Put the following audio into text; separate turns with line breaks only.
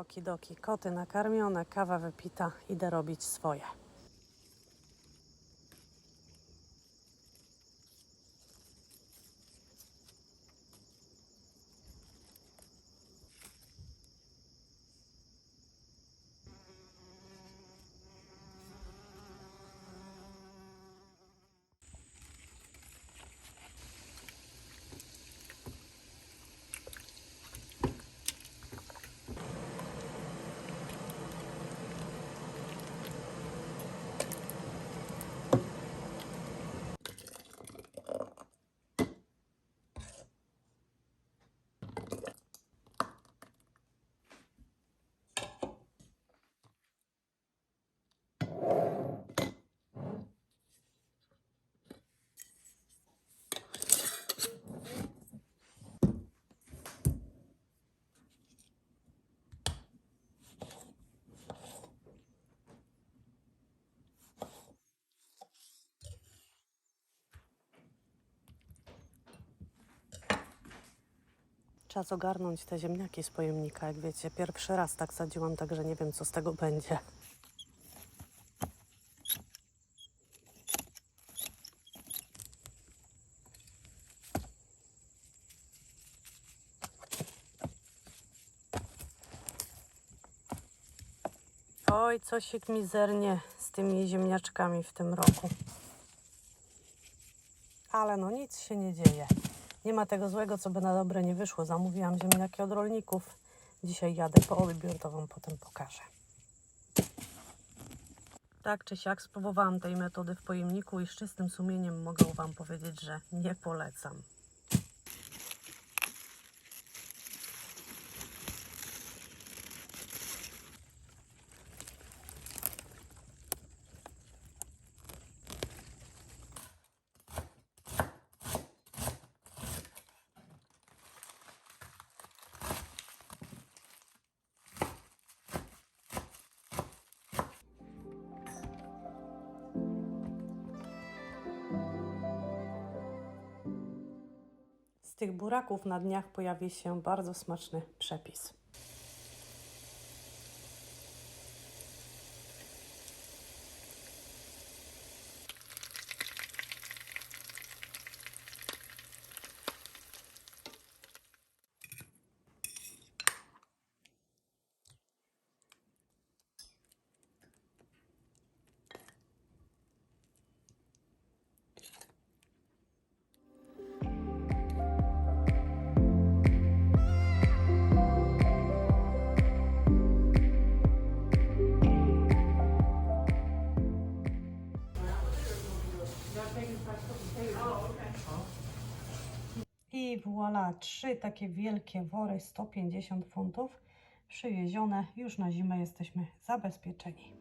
Okidoki, koty nakarmione, kawa wypita, idę robić swoje. Czas ogarnąć te ziemniaki z pojemnika. Jak wiecie, pierwszy raz tak sadziłam, także nie wiem, co z tego będzie. Oj, cosik mizernie z tymi ziemniaczkami w tym roku. Ale no nic się nie dzieje. Nie ma tego złego, co by na dobre nie wyszło. Zamówiłam ziemniaki od rolników. Dzisiaj jadę po odbiór, to Wam potem pokażę. Tak czy siak spróbowałam tej metody w pojemniku i z czystym sumieniem mogę Wam powiedzieć, że nie polecam. Z tych buraków na dniach pojawi się bardzo smaczny przepis. I voilà, trzy takie wielkie wory, 150 funtów, przywiezione. Już na zimę jesteśmy zabezpieczeni.